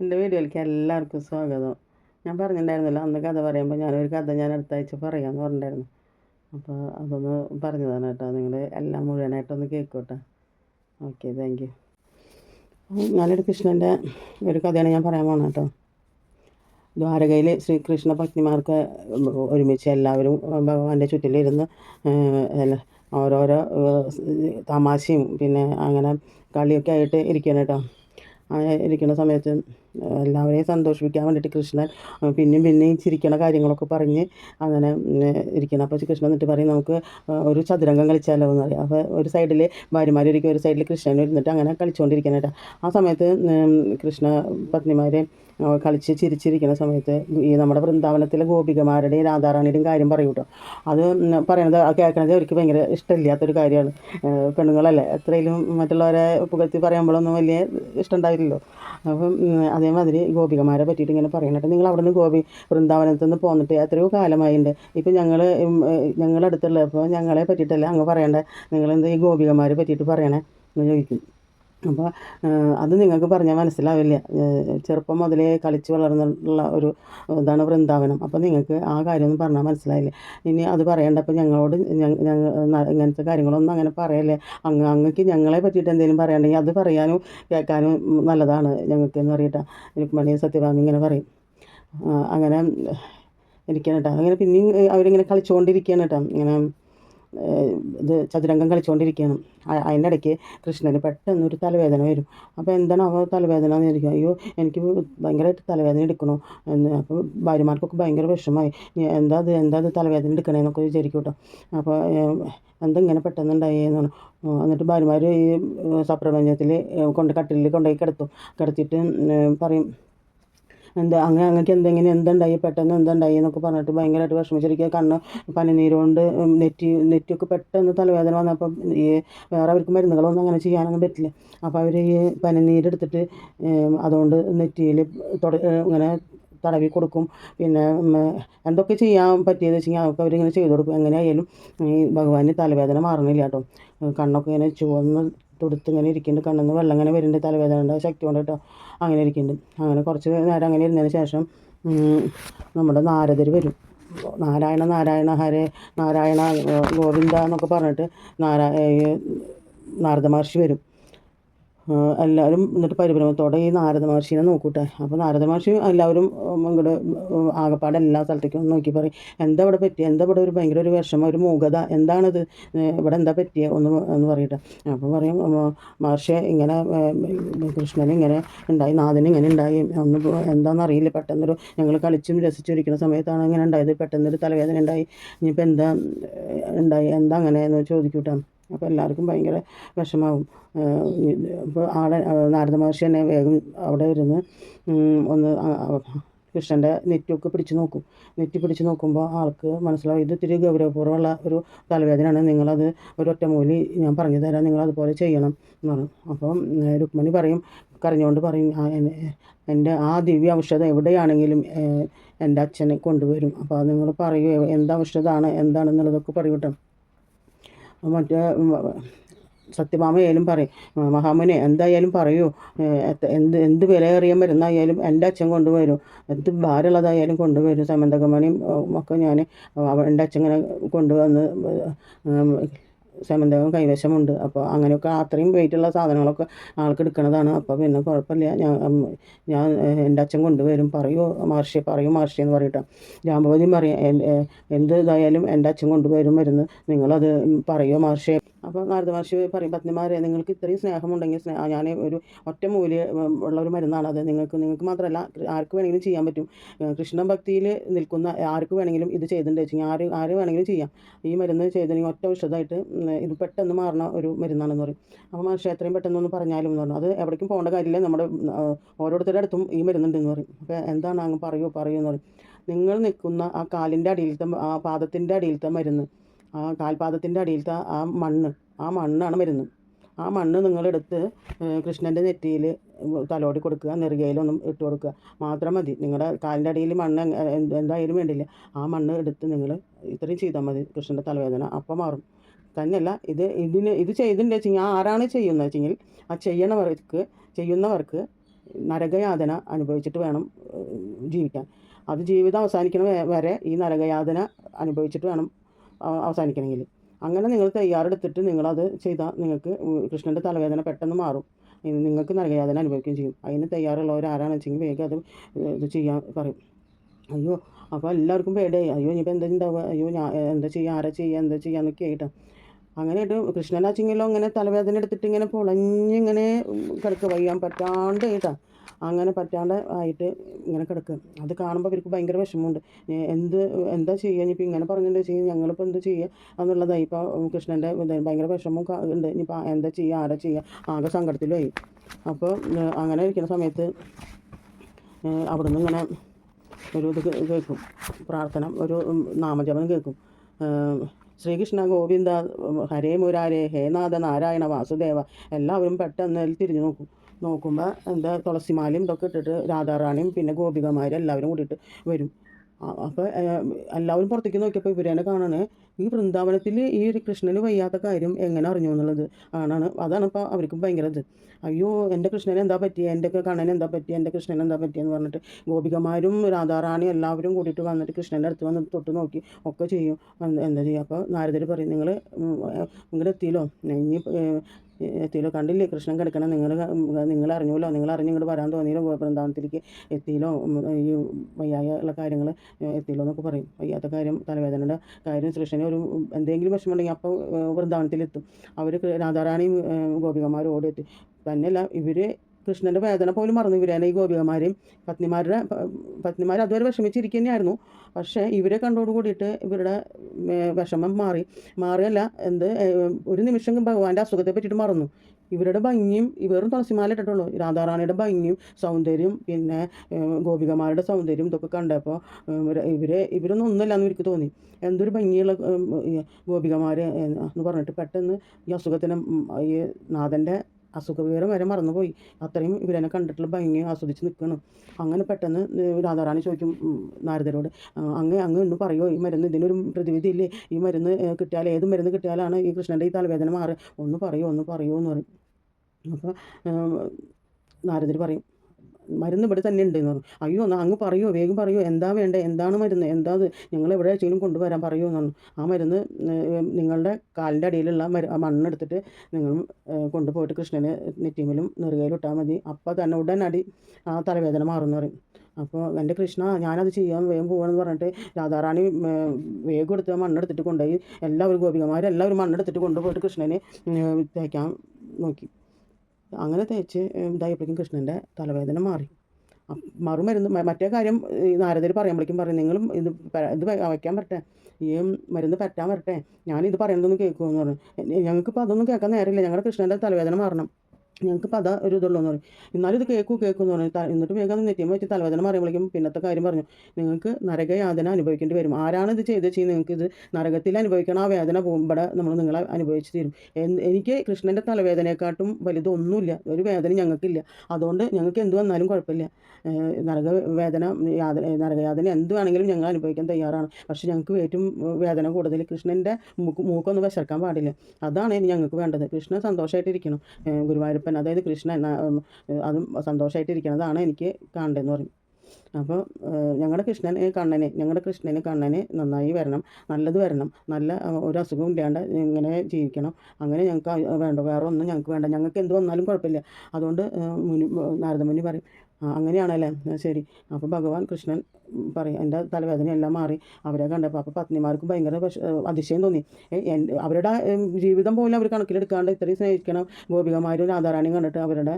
എന്റെ വീഡിയോയിലേക്ക് എല്ലാവർക്കും സ്വാഗതം. ഞാൻ പറഞ്ഞിട്ടുണ്ടായിരുന്നല്ലോ അന്ന് കഥ പറയുമ്പോൾ ഞാനൊരു കഥ ഞാൻ അടുത്ത ആഴ്ച പറയാമെന്ന് പറഞ്ഞിട്ടുണ്ടായിരുന്നു. അപ്പോൾ അതൊന്ന് പറഞ്ഞതാണ് കേട്ടോ നിങ്ങൾ എല്ലാം മുഴുവനായിട്ടൊന്ന് കേൾക്കോട്ടെ ഓക്കെ താങ്ക് യു ഞാനൊരു കൃഷ്ണന്റെ ഒരു കഥയാണ് ഞാൻ പറയാൻ പോകുന്നത് കേട്ടോ. ദ്വാരകയിൽ ശ്രീകൃഷ്ണ പത്നിമാർക്ക് ഒരുമിച്ച് എല്ലാവരും ഭഗവാന്റെ ചുറ്റിലിരുന്ന് ഓരോരോ തമാശയും പിന്നെ അങ്ങനെ കളിയൊക്കെ ആയിട്ട് ഇരിക്കണം കേട്ടോ. അങ്ങനെ ഇരിക്കുന്ന സമയത്ത് എല്ലാവരെയും സന്തോഷിപ്പിക്കാൻ വേണ്ടിയിട്ട് കൃഷ്ണൻ പിന്നെയും പിന്നെയും ചിരിക്കണ കാര്യങ്ങളൊക്കെ പറഞ്ഞ് അങ്ങനെ ഇരിക്കണം. അപ്പോൾ കൃഷ്ണൻ എന്നിട്ട് പറയും നമുക്ക് ഒരു ചതുരംഗം കളിച്ചാലോ എന്ന് പറയും. അപ്പോൾ ഒരു സൈഡിൽ ഭാര്യമാരിരിക്കും ഒരു സൈഡിൽ കൃഷ്ണൻ ഇരുന്നിട്ട് അങ്ങനെ കളിച്ചുകൊണ്ടിരിക്കാനായിട്ട് ആ സമയത്ത് കൃഷ്ണ പത്നിമാരെ കളിച്ച് ചിരിച്ചിരിക്കുന്ന സമയത്ത് ഈ നമ്മുടെ വൃന്ദാവനത്തിലെ ഗോപികമാരുടെയും രാധാറാണിയുടെയും കാര്യം പറയും കേട്ടോ. അത് പറയണത് കേൾക്കണത് അവർക്ക് ഭയങ്കര ഇഷ്ടമില്ലാത്തൊരു കാര്യമാണ്. പെണ്ണുങ്ങളല്ലേ? എത്രയും മറ്റുള്ളവരെ പുകഴ്ത്തി പറയുമ്പോഴൊന്നും വലിയ ഇഷ്ടമുണ്ടാവില്ലല്ലോ അപ്പം ഉം, അതേമാതിരി ഗോപികമാരെ പറ്റിയിട്ട് ഇങ്ങനെ പറയണട്ടെ നിങ്ങൾ അവിടെ നിന്ന് ഗോപി വൃന്ദാവനത്തിൽ നിന്ന് പോന്നിട്ട് എത്രയോ കാലമായിട്ടുണ്ട് ഇപ്പം ഞങ്ങൾ ഞങ്ങളടുത്തുള്ള ഇപ്പോൾ ഞങ്ങളെ പറ്റിയിട്ടല്ല അങ്ങ് പറയണ്ടേ. നിങ്ങളെന്താ ഈ ഗോപികമാരെ പറ്റിയിട്ട് പറയണേ? എന്ന് ചോദിക്കും. അപ്പോൾ അത് നിങ്ങൾക്ക് പറഞ്ഞാൽ മനസ്സിലാവില്ല. ചെറുപ്പം മുതലേ കളിച്ച് വളർന്നുള്ള ഒരു ഇതാണ് വൃന്ദാവനം. അപ്പോൾ നിങ്ങൾക്ക് ആ കാര്യമൊന്നും പറഞ്ഞാൽ മനസ്സിലായില്ല. ഇനി അത് പറയണ്ട. അപ്പോൾ ഞങ്ങളോട് ഞങ്ങൾ ഇങ്ങനത്തെ കാര്യങ്ങളൊന്നും അങ്ങനെ പറയല്ലേ. അങ്ങ് അങ്ങക്ക് ഞങ്ങളെ പറ്റിയിട്ട് എന്തെങ്കിലും പറയണ്ടെങ്കിൽ അത് പറയാനും കേൾക്കാനും നല്ലതാണ് ഞങ്ങൾക്ക് എന്ന് പറയട്ടെ. രുക്മണി സത്യഭാമി ഇങ്ങനെ പറയും. അങ്ങനെ ഇരിക്കണം കേട്ടോ അങ്ങനെ പിന്നെയും അവരിങ്ങനെ കളിച്ചുകൊണ്ടിരിക്കുകയാണ് കേട്ടോ ഇങ്ങനെ ഇത് ചതുരംഗം കളിച്ചുകൊണ്ടിരിക്കുകയാണ് അതിന്റെ ഇടയ്ക്ക് കൃഷ്ണന് പെട്ടെന്നൊരു തലവേദന വരും. അപ്പോൾ എന്താണ് അവ തലവേദന എന്ന് ചോദിക്കും അയ്യോ എനിക്ക് ഭയങ്കരമായിട്ട് തലവേദന എടുക്കണു. എന്ന് അപ്പോൾ ഭാര്യമാർക്കൊക്കെ ഭയങ്കര വിഷമമായി. എന്താ അത്? എന്താ അത് തലവേദന എടുക്കണേന്നൊക്കെ വിചാരിക്കും കേട്ടോ. അപ്പോൾ എന്താ ഇങ്ങനെ പെട്ടെന്ന് ഉണ്ടായി എന്നാണ് എന്നിട്ട് ഭാര്യമാർ ഈ സപ്രപഞ്ചത്തിൽ കൊണ്ട് കട്ടിലിൽ കൊണ്ടുപോയി കിടത്തും. കിടത്തിയിട്ട് പറയും എന്താ അങ്ങനെ അങ്ങക്ക് എന്തെങ്കിലും എന്തുണ്ടായി? പെട്ടെന്ന് എന്തുണ്ടായി എന്നൊക്കെ പറഞ്ഞിട്ട് ഭയങ്കരമായിട്ട് വിഷമിച്ചിരിക്കുക കണ്ണ് പനിനീരുകൊണ്ട് നെറ്റി നെറ്റിയൊക്കെ പെട്ടെന്ന് തലവേദന വന്നപ്പം ഈ വേറെ അവർക്ക് മരുന്നുകളൊന്നും അങ്ങനെ ചെയ്യാനൊന്നും പറ്റില്ല. അപ്പോൾ അവർ ഈ പനിനീരെടുത്തിട്ട് അതുകൊണ്ട് നെറ്റിയിൽ ഇങ്ങനെ തടവി കൊടുക്കും. പിന്നെ എന്തൊക്കെ ചെയ്യാൻ പറ്റിയത് വെച്ച് കഴിഞ്ഞാൽ അതൊക്കെ അവരിങ്ങനെ ചെയ്തു കൊടുക്കും. എങ്ങനെയായാലും ഈ ഭഗവാന് തലവേദന മാറണില്ല കേട്ടോ. കണ്ണൊക്കെ ഇങ്ങനെ ചുവന്ന് തുടുത്ത് ഇങ്ങനെ ഇരിക്കുന്നുണ്ട്. കണ്ണിൽ നിന്ന് വെള്ളം ഇങ്ങനെ വരുന്നുണ്ട് തലവേദന ഉണ്ട് ശക്തി കൊണ്ട് കേട്ടോ. അങ്ങനെ ഇരിക്കുന്നുണ്ട്. അങ്ങനെ കുറച്ച് നേരം അങ്ങനെ ഇരുന്നതിന് ശേഷം നമ്മുടെ നാരദർ വരും. നാരായണ നാരായണ ഹരേ നാരായണ ഗോവിന്ദ എന്നൊക്കെ പറഞ്ഞിട്ട് നാരായ നാരദ മഹർഷി വരും. എല്ലാവരും എന്നിട്ട് പരിഭ്രമത്തോടെ ഈ നാരദ മഹർഷിനെ നോക്കൂട്ടെ. അപ്പോൾ നാരദ മഹർഷി എല്ലാവരും ഇങ്ങോട്ട് ആകപ്പാടെ എല്ലാ സ്ഥലത്തേക്കും നോക്കി പറയും എന്താ ഇവിടെ പറ്റിയ? എന്താ ഇവിടെ ഒരു ഭയങ്കര ഒരു വിഷമം ഒരു മൂകത? എന്താണത്? ഇവിടെ എന്താ പറ്റിയ? ഒന്ന് എന്ന് പറയട്ടെ. അപ്പോൾ പറയും മഹർഷി ഇങ്ങനെ കൃഷ്ണൻ ഇങ്ങനെ ഉണ്ടായി നാഥന് ഇങ്ങനെ ഉണ്ടായി. ഒന്ന് എന്താണെന്ന് അറിയില്ല. പെട്ടെന്നൊരു ഞങ്ങൾ കളിച്ചും രസിച്ചിരിക്കുന്ന സമയത്താണ് ഇങ്ങനെ ഉണ്ടായത്. പെട്ടെന്നൊരു തലവേദന ഉണ്ടായി. ഇനിയിപ്പോൾ എന്താ ഉണ്ടായി? എന്താ അങ്ങനെ എന്ന് ചോദിക്കൂട്ടാ. അപ്പോൾ എല്ലാവർക്കും ഭയങ്കര വിഷമാവും. അപ്പോൾ ആളെ നാരദ മഹർഷി തന്നെ വേഗം അവിടെ ഇരുന്ന് ഒന്ന് കൃഷ്ണന്റെ നെറ്റൊക്കെ പിടിച്ച് നോക്കും. നെറ്റി പിടിച്ച് നോക്കുമ്പോൾ ആൾക്ക് മനസ്സിലാവും ഇത് ഇത്തിരി ഗൗരവപൂർവമുള്ള ഒരു തലവേദനയാണ്. നിങ്ങളത് ഒരു ഒറ്റമൂലി ഞാൻ പറഞ്ഞു തരാം നിങ്ങളതുപോലെ ചെയ്യണം എന്ന് പറഞ്ഞു. അപ്പം രുക്മണി പറയും കരഞ്ഞുകൊണ്ട് പറയും എന്റെ ആ ദിവ്യ ഔഷധം എവിടെയാണെങ്കിലും എന്റെ അച്ഛനെ കൊണ്ടുവരും. അപ്പോൾ നിങ്ങൾ പറയൂ എന്ത് ഔഷധമാണ് എന്താണെന്നുള്ളതൊക്കെ പറയൂ കേട്ടോ. മറ്റേ സത്യഭാമയായാലും പറയും. "ആ, മഹാമുനെ എന്തായാലും പറയൂ. എന്ത് എന്ത് വിലയേറിയ മരുന്നായാലും എന്റെ അച്ഛൻ കൊണ്ടുവരും. എന്ത് ഭാരമുള്ളതായാലും കൊണ്ടുവരും. സമന്തകമണിയും ഒക്കെ ഞാൻ എന്റെ അച്ഛൻ കൊണ്ടുവന്ന് സമന്തകം കൈവശമുണ്ട്. അപ്പോൾ അങ്ങനെയൊക്കെ അത്രയും വെയിറ്റുള്ള സാധനങ്ങളൊക്കെ ആൾക്ക് എടുക്കുന്നതാണ് അപ്പോൾ പിന്നെ കുഴപ്പമില്ല. ഞാൻ ഞാൻ എന്റെ അച്ഛൻ കൊണ്ടുവരും. പറയൂ മഹർഷി പറയൂ മഹർഷി എന്ന് പറയട്ടെ. ജാമ്പവതിയും പറയും "എൻ- എന്ത് ഇതായാലും എന്റെ അച്ഛൻ കൊണ്ടുവരും മരുന്ന്. നിങ്ങളത് പറയോ മഹർഷി? അപ്പോൾ നാരദ മഹർഷി പറയും പത്നിമാരെ നിങ്ങൾക്ക് ഇത്രയും സ്നേഹമുണ്ടെങ്കിൽ സ്നേഹ ഞാൻ ഒരു ഒറ്റ മൂല്യ ഉള്ള ഒരു മരുന്നാണ്. അത് നിങ്ങൾക്ക് നിങ്ങൾക്ക് മാത്രമല്ല ആർക്ക് വേണമെങ്കിലും ചെയ്യാൻ പറ്റും. കൃഷ്ണ ഭക്തിയിൽ നിൽക്കുന്ന ആർക്ക് വേണമെങ്കിലും ഇത് ചെയ്തിട്ടുണ്ട് വെച്ചാൽ ആര് ആര് വേണമെങ്കിലും ചെയ്യാം. ഈ മരുന്ന് ചെയ്തിട്ടുണ്ടെങ്കിൽ ഒറ്റ ഔഷധമായിട്ട് ഇത് പെട്ടെന്ന് മാറുന്ന ഒരു മരുന്നാണെന്ന് പറയും. അപ്പോൾ മനുഷ്യ എത്രയും പെട്ടെന്ന് ഒന്ന് പറഞ്ഞാലും എന്ന് പറഞ്ഞു. അത് എവിടേക്കും പോകേണ്ട കാര്യമില്ല. നമ്മുടെ ഓരോരുത്തരുടെ അടുത്തും ഈ മരുന്നുണ്ടെന്ന് പറയും. അപ്പോൾ എന്താണ് അങ്ങ് പറയൂ പറയൂ എന്ന് പറയും. നിങ്ങൾ നിൽക്കുന്ന ആ കാലിന്റെ അടിയിലത്തെ ആ പാദത്തിന്റെ അടിയിലത്തെ മരുന്ന് ആ കാൽപാദത്തിന്റെ അടിയിലത്തെ ആ മണ്ണ് ആ മണ്ണാണ് മരുന്ന്. ആ മണ്ണ് നിങ്ങളെടുത്ത് കൃഷ്ണന്റെ നെറ്റിയിൽ തലോടി കൊടുക്കുക നെറുകയിലൊന്നും ഇട്ട് കൊടുക്കുക. മാത്രം മതി. നിങ്ങളുടെ കാലിന്റെ അടിയിൽ മണ്ണ് എന്തായാലും വേണ്ടില്ല. ആ മണ്ണ് എടുത്ത് നിങ്ങൾ ഇത്രയും ചെയ്താൽ മതി കൃഷ്ണന്റെ തലവേദന അപ്പം മാറും. തന്നെയല്ല ഇത് ഇതിന് ഇത് ചെയ്തിട്ടുണ്ട് വെച്ചെങ്കിൽ ആരാണ് ചെയ്യുന്നത് വെച്ചെങ്കിൽ ആ ചെയ്യണവർക്ക് ചെയ്യുന്നവർക്ക് നരകയാതന അനുഭവിച്ചിട്ട് വേണം ജീവിക്കാൻ. അത് ജീവിതം അവസാനിക്കണ വരെ ഈ നരകയാതന അനുഭവിച്ചിട്ട് വേണം അവസാനിക്കണമെങ്കിൽ. അങ്ങനെ നിങ്ങൾ തയ്യാറെടുത്തിട്ട് നിങ്ങളത് ചെയ്താൽ നിങ്ങൾക്ക് കൃഷ്ണന്റെ തലവേദന പെട്ടെന്ന് മാറും. നിങ്ങൾക്ക് നരകയാതന അനുഭവിക്കുകയും ചെയ്യും. അതിന് തയ്യാറുള്ളവരാരാണെന്ന് വെച്ചെങ്കിൽ വേഗം അത് ഇത് ചെയ്യാൻ പറയും. അയ്യോ അപ്പോൾ എല്ലാവർക്കും പേടിയായി. അയ്യോ ഇനിയിപ്പോൾ എന്താ ഉണ്ടാവുക അയ്യോ ഞാൻ എന്താ ചെയ്യുക ആരാ ചെയ്യുക എന്താ ചെയ്യുക എന്നൊക്കെ ആയിട്ട്. അങ്ങനെയായിട്ട് കൃഷ്ണനാച്ചെങ്കിലോ അങ്ങനെ തലവേദന എടുത്തിട്ട് ഇങ്ങനെ പൊളഞ്ഞിങ്ങനെ കിടക്കുക വയ്യാൻ പറ്റാണ്ട് കേട്ടാ അങ്ങനെ പറ്റാണ്ട് ആയിട്ട് ഇങ്ങനെ കിടക്കുക അത് കാണുമ്പോൾ അവർക്ക് ഭയങ്കര വിഷമമുണ്ട്. എന്ത് എന്താ ചെയ്യുക ഇനിയിപ്പോൾ ഇങ്ങനെ പറഞ്ഞിട്ട് ചെയ്യുക ഞങ്ങളിപ്പോൾ എന്ത് ചെയ്യുക എന്നുള്ളതായി ഇപ്പോൾ കൃഷ്ണന്റെ ഭയങ്കര വിഷമം ഉണ്ട്. ഇനിയിപ്പോൾ എന്താ ചെയ്യുക ആരാ ചെയ്യുക ആകെ സങ്കടത്തിലുമായി അപ്പോൾ അങ്ങനെ ഇരിക്കുന്ന സമയത്ത് അവിടുന്ന് ഇങ്ങനെ ഒരു ഇത് കേൾക്കും. പ്രാർത്ഥന ഒരു നാമജപം കേൾക്കും. ശ്രീകൃഷ്ണ ഗോവിന്ദ ഹരേ മുരാരേ ഹേ നാഥ നാരായണ വാസുദേവ എല്ലാവരും പെട്ടെന്ന് തിരിഞ്ഞു നോക്കും. നോക്കുമ്പോൾ എന്താ തുളസിമാലയും ഇതൊക്കെ ഇട്ടിട്ട് രാധാറാണിയും പിന്നെ ഗോപികമാരും എല്ലാവരും കൂടിയിട്ട് വരും. അപ്പോൾ എല്ലാവരും പുറത്തേക്ക് നോക്കിയപ്പോൾ ഇവരെന്നെ കാണണേ ഈ വൃന്ദാവനത്തിൽ ഈ ഒരു കൃഷ്ണന് വയ്യാത്ത കാര്യം എങ്ങനെ അറിഞ്ഞു എന്നുള്ളത്? ആണാണ്. അതാണ് ഇപ്പോൾ അവർക്ക് ഭയങ്കര ഇത്. അയ്യോ എന്റെ കൃഷ്ണന് എന്താ പറ്റിയ? എന്റെ കണ്ണന് എന്താ പറ്റിയ? എന്റെ കൃഷ്ണന് എന്താ പറ്റിയെന്ന് പറഞ്ഞിട്ട് ഗോപികമാരും രാധാറാണി എല്ലാവരും കൂടിയിട്ട് വന്നിട്ട് കൃഷ്ണന്റെ അടുത്ത് വന്ന് തൊട്ട് നോക്കി ഒക്കെ ചെയ്യും. എന്താ ചെയ്യുക അപ്പോൾ നാരദർ പറയും നിങ്ങൾ ഇങ്ങോട്ട് എത്തിയല്ലോ ഇനി എത്തിയിലോ കണ്ടില്ലേ? കൃഷ്ണൻ കിടക്കണം. നിങ്ങൾ നിങ്ങൾ അറിഞ്ഞല്ലോ. നിങ്ങൾ അറിഞ്ഞ് ഇങ്ങോട്ട് വരാൻ തോന്നിയല്ലോ. വൃന്ദാവനത്തിലേക്ക് എത്തിയിലോ ഈ വയ്യായുള്ള കാര്യങ്ങൾ എത്തിയില്ലോ എന്നൊക്കെ പറയും. വയ്യാത്ത കാര്യം തലവേദനയുടെ കാര്യം കൃഷ്ണന് ഒരു എന്തെങ്കിലും വിഷമമുണ്ടെങ്കിൽ അപ്പോൾ വൃന്ദാവനത്തിലെത്തും. അവർ രാധാറാണിയും ഗോപികമാരും ഓടിയെത്തി തന്നെയല്ല ഇവർ കൃഷ്ണന്റെ വേദന പോലും മറന്നു ഇവരാണ് ഈ ഗോപികമാരെയും. പത്നിമാരുടെ പത്നിമാർ അതുവരെ വിഷമിച്ചിരിക്കുക തന്നെയായിരുന്നു പക്ഷേ ഇവരെ കണ്ടോട് കൂടിയിട്ട് ഇവരുടെ വിഷമം മാറി. മാറിയല്ല എന്ത് ഒരു നിമിഷം ഭഗവാന്റെ അസുഖത്തെ പറ്റിയിട്ട് മറന്നു. ഇവരുടെ ഭംഗിയും ഇവരും തുളസിമാല ഇട്ടിട്ടുള്ളൂ. രാധാറാണിയുടെ ഭംഗിയും സൗന്ദര്യം പിന്നെ ഗോപികമാരുടെ സൗന്ദര്യം ഇതൊക്കെ കണ്ടപ്പോൾ ഇവരെ ഇവരൊന്നും ഒന്നുമില്ല എന്ന് എനിക്ക് തോന്നി. എന്തൊരു ഭംഗിയുള്ള ഗോപികമാർ എന്ന് പറഞ്ഞിട്ട് പെട്ടെന്ന് ഈ അസുഖത്തിന് ഈ നാഥന്റെ അസുഖവിവരം വരെ മറന്നുപോയി. അത്രയും ഇവരെന്നെ കണ്ടിട്ടുള്ള ഭംഗി ആസ്വദിച്ച് നിൽക്കണം അങ്ങനെ പെട്ടെന്ന് രാധാറാണി ചോദിക്കും നാരദരോട് "ആ, അങ്ങ് അങ്ങ് ഒന്ന് പറയുമോ ഈ മരുന്ന് ഇതിനൊരു പ്രതിവിധി ഇല്ലേ ഈ മരുന്ന് കിട്ടിയാൽ ഏത് മരുന്ന് കിട്ടിയാലാണ് ഈ കൃഷ്ണന്റെ ഈ തലവേദന മാറുക? ഒന്ന് പറയുമോ ഒന്ന് പറയുമോ എന്ന് പറയും അപ്പോൾ നാരദർ പറയും മരുന്ന് ഇവിടെ തന്നെ ഉണ്ടെന്ന് പറഞ്ഞു. അയ്യോ എന്നാൽ അങ്ങ് പറയുമോ വേഗം പറയുമോ എന്താ വേണ്ടേ എന്താണ് മരുന്ന് എന്താ ഞങ്ങൾ എവിടെ വെച്ചെങ്കിലും കൊണ്ടുവരാൻ പറയുമോ എന്നു ആ മരുന്ന് നിങ്ങളുടെ കാലിന്റെ അടിയിലുള്ള മരു മണ്ണെടുത്തിട്ട് നിങ്ങൾ കൊണ്ടുപോയിട്ട് കൃഷ്ണനെ നെറ്റിമലും നെറുകയിലും ഇട്ടാൽ മതി. അപ്പോൾ തന്നെ ഉടനടി ആ തലവേദന മാറുമെന്ന് പറയും. അപ്പോൾ എന്റെ കൃഷ്ണ ഞാനത് ചെയ്യാൻ വേഗം പോകണമെന്ന് പറഞ്ഞിട്ട് രാധാറാണി വേഗം എടുത്ത് മണ്ണെടുത്തിട്ട് കൊണ്ടുപോയി. എല്ലാവരും ഗോപികമാരെല്ലാവരും മണ്ണെടുത്തിട്ട് കൊണ്ടുപോയിട്ട് കൃഷ്ണനെ തേക്കാൻ നോക്കി. അങ്ങനെ തേച്ച് ഇതായപ്പോഴേക്കും കൃഷ്ണന്റെ തലവേദന മാറി. മറുമരുന്ന് മറ്റേ കാര്യം നാരദർ പറയുമ്പോഴേക്കും പറയും നിങ്ങളും ഇത് ഇത് വയ്ക്കാൻ പറ്റേ ഈ മരുന്ന് പറ്റാൻ വരട്ടെ. ഞാനിത് പറയുന്നതൊന്നും കേൾക്കുമെന്ന് പറഞ്ഞു. ഞങ്ങൾക്കിപ്പോൾ അതൊന്നും കേൾക്കാൻ നേരമില്ല. ഞങ്ങളുടെ കൃഷ്ണന്റെ തലവേദന മാറണം. ഞങ്ങൾക്കിപ്പോൾ അതാ ഒരു ഇതുള്ളൂ എന്ന് പറയും. എന്നാലും ഇത് കേൾക്കൂ കേൾക്കും എന്ന് പറഞ്ഞു എന്നിട്ട് വേഗം നെറ്റിയമ്മ വെച്ച് തലവേദന പറയുമ്പോഴേക്കും പിന്നത്തെ കാര്യം പറഞ്ഞു. നിങ്ങൾക്ക് നരകയാതന അനുഭവിക്കേണ്ടി വരും. ആരാണ് ഇത് ചെയ്ത് ചെയ്യുന്നത് നിങ്ങൾക്ക് ഇത് നരകത്തിൽ അനുഭവിക്കണം ആ വേദന പോകുമ്പോൾ നമ്മൾ നിങ്ങളെ അനുഭവിച്ച് തീരും. എനിക്ക് കൃഷ്ണന്റെ തലവേദനയെക്കാട്ടും വലുതൊന്നുമില്ല ഒരു വേദന ഞങ്ങൾക്കില്ല. അതുകൊണ്ട് ഞങ്ങൾക്ക് എന്ത് വന്നാലും കുഴപ്പമില്ല. നരക വേദന യാതന നരകയാതന എന്ത് വേണമെങ്കിലും ഞങ്ങൾ അനുഭവിക്കാൻ തയ്യാറാണ്. പക്ഷെ ഞങ്ങൾക്ക് ഏറ്റവും വേദന കൂടുതൽ കൃഷ്ണന്റെ മൂക്ക് മൂക്കൊന്ന് വിശർക്കാൻ പാടില്ല. അതാണ് ഞങ്ങൾക്ക് വേണ്ടത്. കൃഷ്ണൻ സന്തോഷമായിട്ടിരിക്കണം ഏഹ് ഗുരുവായൂരപ്പൻ അതായത് കൃഷ്ണൻ അതും സന്തോഷമായിട്ടിരിക്കണതാണ് എനിക്ക് കാണേണ്ടതെന്ന് പറഞ്ഞു. അപ്പോൾ ഞങ്ങളുടെ കൃഷ്ണനെ കണ്ണനെ ഞങ്ങളുടെ കൃഷ്ണന് കണ്ണന് നന്നായി വരണം നല്ലത് വരണം നല്ല ഒരു അസുഖവും ഇല്ലാണ്ട് ഇങ്ങനെ ജീവിക്കണം. അങ്ങനെ ഞങ്ങൾക്ക് വേണ്ട വേറെ ഒന്നും ഞങ്ങൾക്ക് വേണ്ട. ഞങ്ങൾക്ക് എന്ത് വന്നാലും കുഴപ്പമില്ല. അതുകൊണ്ട് മുനി നാരദമുനി പറയും "ആ, അങ്ങനെയാണല്ലേ? ശരി. അപ്പോൾ ഭഗവാൻ കൃഷ്ണൻ പറയും എന്റെ തലവേദന എല്ലാം മാറി. അവരെ കണ്ടപ്പോൾ അപ്പോൾ പത്നിമാർക്ക് ഭയങ്കര അതിശയം തോന്നി. അവരുടെ ജീവിതം പോലും അവർ കണക്കിലെടുക്കാണ്ട് ഇത്രയും സ്നേഹിക്കണം. ഗോപികമാരും രാധാറാണിയും കണ്ടിട്ട് അവരുടെ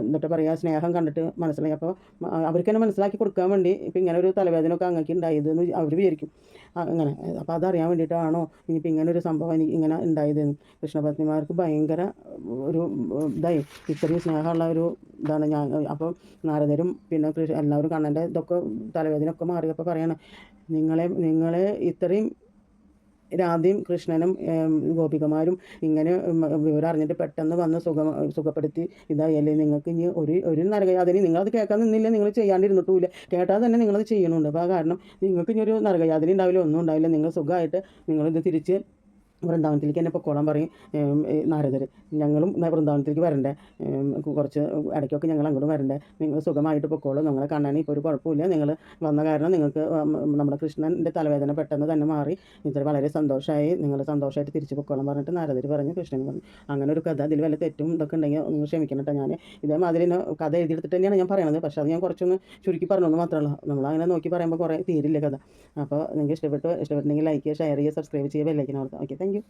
എന്നിട്ട് പറയുക സ്നേഹം കണ്ടിട്ട് മനസ്സിലായി. അപ്പോൾ അവർക്ക് തന്നെ മനസ്സിലാക്കി കൊടുക്കാൻ വേണ്ടി ഇപ്പം ഇങ്ങനെ ഒരു തലവേദന ഒക്കെ അങ്ങക്ക് ഉണ്ടായതെന്ന് അവർ വിചാരിക്കും. അങ്ങനെ. അപ്പോൾ അതറിയാൻ വേണ്ടിയിട്ടാണോ ഇനിയിപ്പോൾ ഇങ്ങനെ ഒരു സംഭവം ഇങ്ങനെ ഉണ്ടായതെന്ന് കൃഷ്ണപത്നിമാർക്ക് ഭയങ്കര ഒരു ഇതായി. ഇത്രയും സ്നേഹമുള്ള ഒരു ഇതാണ് ഞാൻ അപ്പോൾ നാരദരും പിന്നെ കൃഷി എല്ലാവരും കണ്ണന്റെ ഇതൊക്കെ തലവേദന ഒക്കെ മാറിയപ്പോൾ പറയണം നിങ്ങളെ നിങ്ങളെ ഇത്രയും രാധയും കൃഷ്ണനും ഗോപികമാരും ഇങ്ങനെ വിവരം അറിഞ്ഞിട്ട് പെട്ടെന്ന് വന്ന് സുഖ സുഖപ്പെടുത്തി ഇതായല്ലേ? നിങ്ങൾക്ക് ഇനി ഒരു ഒരു നരകയാതന നിങ്ങളത് കേൾക്കാൻ നിന്നില്ല നിങ്ങൾ ചെയ്യാണ്ടിരുന്നിട്ടുമില്ല. കേട്ടാൽ തന്നെ നിങ്ങളത് ചെയ്യണമുണ്ട് അപ്പോൾ ആ കാരണം നിങ്ങൾക്ക് ഇനി ഒരു നരകയാതന ഉണ്ടാവില്ല ഒന്നും ഉണ്ടാവില്ല. നിങ്ങൾ സുഖമായിട്ട് നിങ്ങളിത് തിരിച്ച് വൃന്ദാവനത്തിലേക്ക് എന്നെ പൊക്കോളാൻ പറയും നാരദർ ഞങ്ങളും വൃന്ദാവനത്തിലേക്ക് വരണ്ടേ. കുറച്ച് ഇടയ്ക്കൊക്കെ ഞങ്ങൾ അങ്ങോട്ടും വരണ്ടേ. നിങ്ങൾ സുഖമായിട്ട് പൊക്കോളൂ. നിങ്ങളെ കാണാൻ ഇപ്പോൾ ഒരു കുഴപ്പമില്ല നിങ്ങൾ വന്ന കാരണം നിങ്ങൾക്ക് നമ്മുടെ കൃഷ്ണന്റെ തലവേദന പെട്ടെന്ന് തന്നെ മാറി. ഇത്ര വളരെ സന്തോഷമായി നിങ്ങൾ സന്തോഷമായിട്ട് തിരിച്ച് പൊക്കോളാൻ പറഞ്ഞിട്ട് നാരദർ പറഞ്ഞു കൃഷ്ണൻ പറഞ്ഞു. അങ്ങനെ ഒരു കഥ അതിൽ വല്ല തെറ്റും ഇതൊക്കെ ഉണ്ടെങ്കിൽ നിങ്ങൾ ക്ഷമിക്കണം കേട്ടോ ഞാൻ ഇതേമാതിരി കഥ എഴുതിയെടുത്തിട്ട് തന്നെയാണ് ഞാൻ പറയണത്. പക്ഷേ അത് ഞാൻ കുറച്ചൊന്ന് ചുരുക്കി പറഞ്ഞൊന്ന് മാത്രമല്ല നമ്മൾ അങ്ങനെ നോക്കി പറയുമ്പോൾ കുറേ തീരില്ല കഥ. അപ്പോൾ നിങ്ങൾക്ക് ഇഷ്ടപ്പെട്ടു ഇഷ്ടപ്പെട്ടെങ്കിൽ ലൈക്ക് ചെയ്യുക ഷെയർ ചെയ്യുക സബ്സ്ക്രൈബ് ചെയ്യുക ഓർക്കുക ഓക്കെ താങ്ക് യു